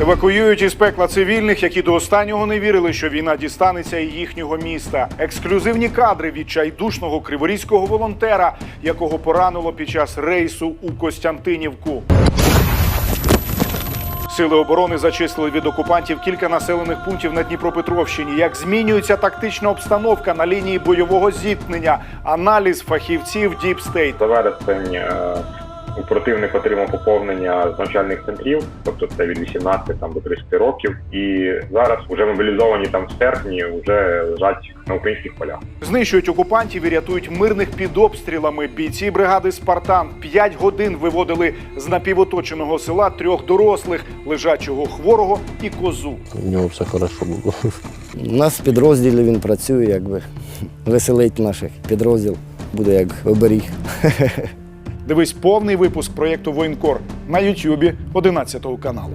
Евакуюють із пекла цивільних, які до останнього не вірили, що війна дістанеться і їхнього міста. Ексклюзивні кадри відчайдушного криворізького волонтера, якого поранило під час рейсу у Костянтинівку. Сили оборони зачистили від окупантів кілька населених пунктів на Дніпропетровщині. Як змінюється тактична обстановка на лінії бойового зіткнення? Аналіз фахівців Deep State. Е, противник отримав поповнення з навчальних центрів, тобто це від 18 там, до 30 років. І зараз вже мобілізовані там в серпні вже лежать на українських полях. Знищують окупантів і рятують мирних під обстрілами. Бійці бригади Спартан п'ять годин виводили з напівоточеного села трьох дорослих, лежачого хворого і козу. У нього все хорошо було. У нас в підрозділі він працює, якби веселить наших підрозділ. Буде як оберіг. Дивись повний випуск проєкту Воєнкор на Ютюбі 11 каналу.